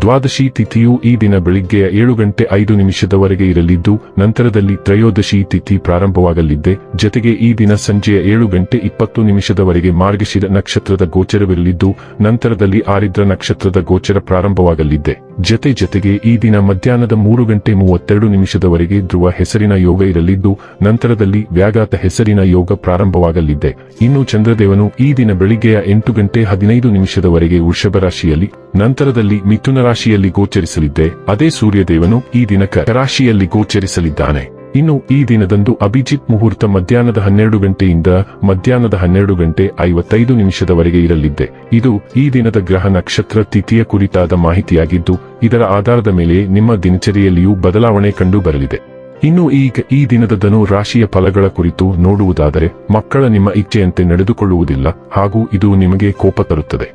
ದ್ವಾದಶಿ ತಿಥಿಯು ಈ ದಿನ ಬೆಳಿಗ್ಗೆಯ ಏಳು ಗಂಟೆ ಐದು ನಿಮಿಷದವರೆಗೆ ಇರಲಿದ್ದು, ನಂತರದಲ್ಲಿ ತ್ರಯೋದಶಿ ತಿಥಿ ಪ್ರಾರಂಭವಾಗಲಿದ್ದೆ. ಜತೆಗೆ ಈ ದಿನ ಸಂಜೆಯ ಏಳು ಗಂಟೆ ಇಪ್ಪತ್ತು ನಿಮಿಷದವರೆಗೆ ಮಾರ್ಗಶಿರ ನಕ್ಷತ್ರದ ಗೋಚರವಿರಲಿದ್ದು, ನಂತರದಲ್ಲಿ ಆರಿದ್ರ ನಕ್ಷತ್ರದ ಗೋಚರ ಪ್ರಾರಂಭವಾಗಲಿದ್ದೆ. ಜತೆ ಜತೆಗೆ ಈ ದಿನ ಮಧ್ಯಾಹ್ನದ ಮೂರು ಗಂಟೆ ಮೂವತ್ತೆರಡು ನಿಮಿಷದವರೆಗೆ ಧ್ರುವ ಹೆಸರಿನ ಯೋಗ ಇರಲಿದ್ದು, ನಂತರದಲ್ಲಿ ವ್ಯಾಘಾತ ಹೆಸರಿನ ಯೋಗ ಪ್ರಾರಂಭವಾಗಲಿದ್ದೆ. ಇನ್ನು ಚಂದ್ರದೇವನು ಈ ದಿನ ಬೆಳಿಗ್ಗೆಯ ಎಂಟು ಗಂಟೆ ಹದಿನೈದು ನಿಮಿಷದವರೆಗೆ ವೃಷಭ ರಾಶಿಯಲ್ಲಿ, ನಂತರದಲ್ಲಿ ಮಿಥುನ ರಾಶಿಯಲ್ಲಿ ಗೋಚರಿಸಲಿದ್ದೆ, ಅದೇ ಸೂರ್ಯದೇವನು ಈ ದಿನ ರಾಶಿಯಲ್ಲಿ ಗೋಚರಿಸಲಿದ್ದಾನೆ. ಇನ್ನು ಈ ದಿನದಂದು ಅಭಿಜಿತ್ ಮುಹೂರ್ತ ಮಧ್ಯಾಹ್ನದ ಹನ್ನೆರಡು ಗಂಟೆಯಿಂದ ಮಧ್ಯಾಹ್ನದ ಹನ್ನೆರಡು ಗಂಟೆ ಐವತ್ತೈದು ನಿಮಿಷದವರೆಗೆ ಇರಲಿದ್ದೆ. ಇದು ಈ ದಿನದ ಗ್ರಹ ನಕ್ಷತ್ರ ತಿಥಿಯ ಕುರಿತಾದ ಮಾಹಿತಿಯಾಗಿದ್ದು, ಇದರ ಆಧಾರದ ಮೇಲೆ ನಿಮ್ಮ ದಿನಚರಿಯಲ್ಲಿಯೂ ಬದಲಾವಣೆ ಕಂಡು ಬರಲಿದೆ ಇನ್ನು ಈಗ ಈ ದಿನದ ಧನು ರಾಶಿಯ ಫಲಗಳ ಕುರಿತು ನೋಡುವುದಾದರೆ, ಮಕ್ಕಳ ನಿಮ್ಮ ಇಚ್ಛೆಯಂತೆ ನಡೆದುಕೊಳ್ಳುವುದಿಲ್ಲ, ಹಾಗೂ ಇದು ನಿಮಗೆ ಕೋಪ ತರುತ್ತದೆ.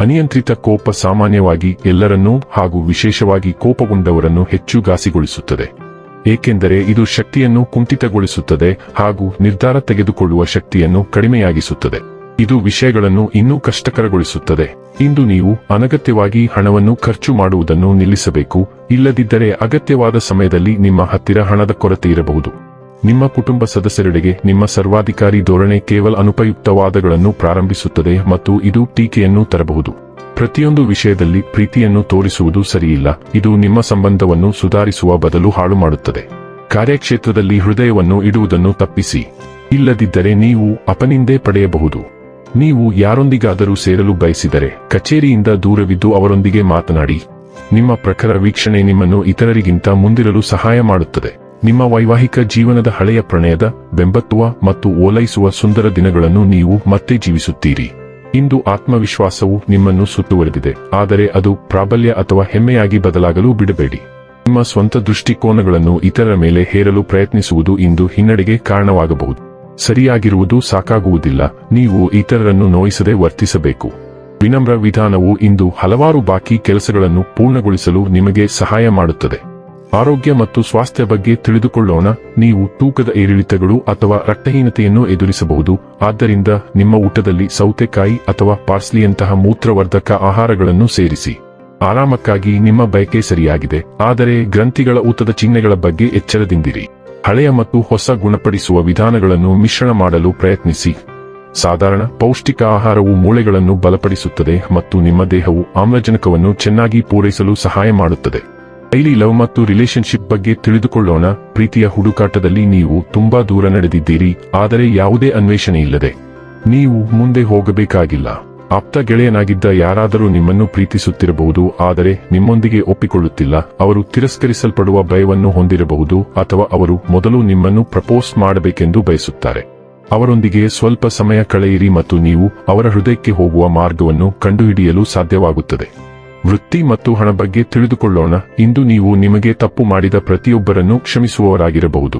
ಅನಿಯಂತ್ರಿತ ಕೋಪ ಸಾಮಾನ್ಯವಾಗಿ ಎಲ್ಲರನ್ನೂ ಹಾಗೂ ವಿಶೇಷವಾಗಿ ಕೋಪಗೊಂಡವರನ್ನು ಹೆಚ್ಚು ಘಾಸಿಗೊಳಿಸುತ್ತದೆ. ಏಕೆಂದರೆ ಇದು ಶಕ್ತಿಯನ್ನು ಕುಂಠಿತಗೊಳಿಸುತ್ತದೆ ಹಾಗೂ ನಿರ್ಧಾರ ತೆಗೆದುಕೊಳ್ಳುವ ಶಕ್ತಿಯನ್ನು ಕಡಿಮೆಯಾಗಿಸುತ್ತದೆ. ಇದು ವಿಷಯಗಳನ್ನು ಇನ್ನೂ ಕಷ್ಟಕರಗೊಳಿಸುತ್ತದೆ. ಇಂದು ನೀವು ಅನಗತ್ಯವಾಗಿ ಹಣವನ್ನು ಖರ್ಚು ಮಾಡುವುದನ್ನು ನಿಲ್ಲಿಸಬೇಕು, ಇಲ್ಲದಿದ್ದರೆ ಅಗತ್ಯವಾದ ಸಮಯದಲ್ಲಿ ನಿಮ್ಮ ಹತ್ತಿರ ಹಣದ ಕೊರತೆ ಇರಬಹುದು. ನಿಮ್ಮ ಕುಟುಂಬ ಸದಸ್ಯರೆಡೆಗೆ ನಿಮ್ಮ ಸರ್ವಾಧಿಕಾರಿ ಧೋರಣೆ ಕೇವಲ ಅನುಪಯುಕ್ತವಾದಗಳನ್ನು ಪ್ರಾರಂಭಿಸುತ್ತದೆ ಮತ್ತು ಇದು ಟೀಕೆಯನ್ನು ತರಬಹುದು. ಪ್ರತಿಯೊಂದು ವಿಷಯದಲ್ಲಿ ಪ್ರೀತಿಯನ್ನು ತೋರಿಸುವುದು ಸರಿಯಿಲ್ಲ. ಇದು ನಿಮ್ಮ ಸಂಬಂಧವನ್ನು ಸುಧಾರಿಸುವ ಬದಲು ಹಾಳು ಮಾಡುತ್ತದೆ ಕಾರ್ಯಕ್ಷೇತ್ರದಲ್ಲಿ ಹೃದಯವನ್ನು ಇಡುವುದನ್ನು ತಪ್ಪಿಸಿ. ಇಲ್ಲದಿದ್ದರೆ ನೀವು ಅಪನಿಂದೆ ಪಡೆಯಬಹುದು. ನೀವು ಯಾರೊಂದಿಗಾದರೂ ಸೇರಲು ಬಯಸಿದರೆ ಕಚೇರಿಯಿಂದ ದೂರವಿದ್ದು ಅವರೊಂದಿಗೆ ಮಾತನಾಡಿ. ನಿಮ್ಮ ಪ್ರಖರ ವೀಕ್ಷಣೆ ನಿಮ್ಮನ್ನು ಇತರರಿಗಿಂತ ಮುಂದಿರಲು ಸಹಾಯ ಮಾಡುತ್ತದೆ. ನಿಮ್ಮ ವೈವಾಹಿಕ ಜೀವನದ ಹಳೆಯ ಪ್ರಣಯದ ಬೆಂಬತ್ತುವ ಮತ್ತು ಓಲೈಸುವ ಸುಂದರ ದಿನಗಳನ್ನು ನೀವು ಮತ್ತೆ ಜೀವಿಸುತ್ತೀರಿ. ಇಂದು ಆತ್ಮವಿಶ್ವಾಸವು ನಿಮ್ಮನ್ನು ಸುತ್ತುವರೆದಿದೆ. ಆದರೆ ಅದು ಪ್ರಾಬಲ್ಯ ಅಥವಾ ಹೆಮ್ಮೆಯಾಗಿ ಬದಲಾಗಲು ಬಿಡಬೇಡಿ. ನಿಮ್ಮ ಸ್ವಂತ ದೃಷ್ಟಿಕೋನಗಳನ್ನು ಇತರರ ಮೇಲೆ ಹೇರಲು ಪ್ರಯತ್ನಿಸುವುದು ಇಂದು ಹಿನ್ನಡೆಗೆ ಕಾರಣವಾಗಬಹುದು. ಸರಿಯಾಗಿರುವುದು ಸಾಕಾಗುವುದಿಲ್ಲ. ನೀವು ಇತರರನ್ನು ನೋಯಿಸದೆ ವರ್ತಿಸಬೇಕು. ವಿನಮ್ರ ವಿಧಾನವು ಇಂದು ಹಲವಾರು ಬಾಕಿ ಕೆಲಸಗಳನ್ನು ಪೂರ್ಣಗೊಳಿಸಲು ನಿಮಗೆ ಸಹಾಯ ಮಾಡುತ್ತದೆ. ಆರೋಗ್ಯ ಮತ್ತು ಸ್ವಾಸ್ಥ್ಯ ಬಗ್ಗೆ ತಿಳಿದುಕೊಳ್ಳೋಣ. ನೀವು ತೂಕದ ಏರಿಳಿತಗಳು ಅಥವಾ ರಕ್ತಹೀನತೆಯನ್ನು ಎದುರಿಸಬಹುದು. ಆದ್ದರಿಂದ ನಿಮ್ಮ ಊಟದಲ್ಲಿ ಸೌತೆಕಾಯಿ ಅಥವಾ ಪಾರ್ಸ್ಲಿಯಂತಹ ಮೂತ್ರವರ್ಧಕ ಆಹಾರಗಳನ್ನು ಸೇರಿಸಿ. ಆರಾಮಕ್ಕಾಗಿ ನಿಮ್ಮ ಬಯಕೆ ಸರಿಯಾಗಿದೆ. ಆದರೆ ಗ್ರಂಥಿಗಳ ಊತದ ಚಿಹ್ನೆಗಳ ಬಗ್ಗೆ ಎಚ್ಚರದಿಂದಿರಿ. ಹಳೆಯ ಮತ್ತು ಹೊಸ ಗುಣಪಡಿಸುವ ವಿಧಾನಗಳನ್ನು ಮಿಶ್ರಣ ಮಾಡಲು ಪ್ರಯತ್ನಿಸಿ. ಸಾಧಾರಣ ಪೌಷ್ಟಿಕ ಆಹಾರವು ಮೂಳೆಗಳನ್ನು ಬಲಪಡಿಸುತ್ತದೆ ಮತ್ತು ನಿಮ್ಮ ದೇಹವು ಆಮ್ಲಜನಕವನ್ನು ಚೆನ್ನಾಗಿ ಪೂರೈಸಲು ಸಹಾಯ ಮಾಡುತ್ತದೆ. ಡೈಲಿ ಲವ್ ಮತ್ತು ರಿಲೇಶನ್ಶಿಪ್ ಬಗ್ಗೆ ತಿಳಿದುಕೊಳ್ಳೋಣ. ಪ್ರೀತಿಯ ಹುಡುಕಾಟದಲ್ಲಿ ನೀವು ತುಂಬಾ ದೂರ ನಡೆದಿದ್ದೀರಿ, ಆದರೆ ಯಾವುದೇ ಅನ್ವೇಷಣೆ ಇಲ್ಲದೆ. ನೀವು ಮುಂದೆ ಹೋಗಬೇಕಾಗಿಲ್ಲ. ಆಪ್ತ ಗೆಳೆಯನಾಗಿದ್ದ ಯಾರಾದರೂ ನಿಮ್ಮನ್ನು ಪ್ರೀತಿಸುತ್ತಿರಬಹುದು, ಆದರೆ ನಿಮ್ಮೊಂದಿಗೆ ಒಪ್ಪಿಕೊಳ್ಳುತ್ತಿಲ್ಲ. ಅವರು ತಿರಸ್ಕರಿಸಲ್ಪಡುವ ಭಯವನ್ನು ಹೊಂದಿರಬಹುದು, ಅಥವಾ ಅವರು ಮೊದಲು ನಿಮ್ಮನ್ನು ಪ್ರಪೋಸ್ ಮಾಡಬೇಕೆಂದು ಬಯಸುತ್ತಾರೆ. ಅವರೊಂದಿಗೆ ಸ್ವಲ್ಪ ಸಮಯ ಕಳೆಯಿರಿ ಮತ್ತು ನೀವು ಅವರ ಹೃದಯಕ್ಕೆ ಹೋಗುವ ಮಾರ್ಗವನ್ನು ಕಂಡುಹಿಡಿಯಲು ಸಾಧ್ಯವಾಗುತ್ತದೆ. ವೃತ್ತಿ ಮತ್ತು ಹಣ ಬಗ್ಗೆ ತಿಳಿದುಕೊಳ್ಳೋಣ. ಇಂದು ನೀವು ನಿಮಗೆ ತಪ್ಪು ಮಾಡಿದ ಪ್ರತಿಯೊಬ್ಬರನ್ನು ಕ್ಷಮಿಸುವವರಾಗಿರಬಹುದು.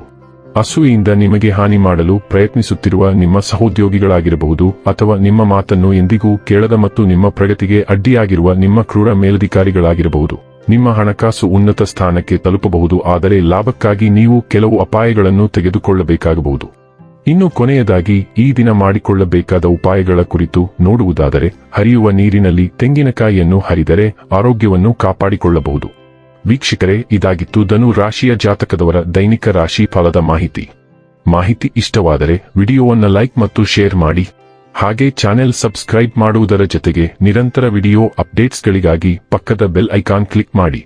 ಅಸೂಯೆಯಿಂದ ನಿಮಗೆ ಹಾನಿ ಮಾಡಲು ಪ್ರಯತ್ನಿಸುತ್ತಿರುವ ನಿಮ್ಮ ಸಹೋದ್ಯೋಗಿಗಳಾಗಿರಬಹುದು ಅಥವಾ ನಿಮ್ಮ ಮಾತನ್ನು ಎಂದಿಗೂ ಕೇಳದ ಮತ್ತು ನಿಮ್ಮ ಪ್ರಗತಿಗೆ ಅಡ್ಡಿಯಾಗಿರುವ ನಿಮ್ಮ ಕ್ರೂರ ಮೇಲಧಿಕಾರಿಗಳಾಗಿರಬಹುದು. ನಿಮ್ಮ ಹಣಕಾಸು ಉನ್ನತ ಸ್ಥಾನಕ್ಕೆ ತಲುಪಬಹುದು, ಆದರೆ ಲಾಭಕ್ಕಾಗಿ ನೀವು ಕೆಲವು ಅಪಾಯಗಳನ್ನು ತೆಗೆದುಕೊಳ್ಳಬೇಕಾಗಬಹುದು. ಇನ್ನು ಕೊನೆಯದಾಗಿ ಈ ದಿನ ಮಾಡಿಕೊಳ್ಳಬೇಕಾದ ಉಪಾಯಗಳ ಕುರಿತು ನೋಡುವುದಾದರೆ, ಹರಿಯುವ ನೀರಿನಲ್ಲಿ ತೆಂಗಿನಕಾಯಿಯನ್ನು ಹರಿದರೆ ಆರೋಗ್ಯವನ್ನು ಕಾಪಾಡಿಕೊಳ್ಳಬಹುದು. ವೀಕ್ಷಕರೇ, ಇದಾಗಿತ್ತು ಧನು ರಾಶಿಯ ಜಾತಕದವರ ದೈನಿಕ ರಾಶಿ ಫಲದ ಮಾಹಿತಿ. ಮಾಹಿತಿ ಇಷ್ಟವಾದರೆ ವಿಡಿಯೋವನ್ನು ಲೈಕ್ ಮತ್ತು ಶೇರ್ ಮಾಡಿ. ಹಾಗೆ ಚಾನೆಲ್ ಸಬ್ಸ್ಕ್ರೈಬ್ ಮಾಡುವುದರ ಜೊತೆಗೆ ನಿರಂತರ ವಿಡಿಯೋ ಅಪ್ಡೇಟ್ಸ್ಗಳಿಗಾಗಿ ಪಕ್ಕದ ಬೆಲ್ ಐಕಾನ್ ಕ್ಲಿಕ್ ಮಾಡಿ.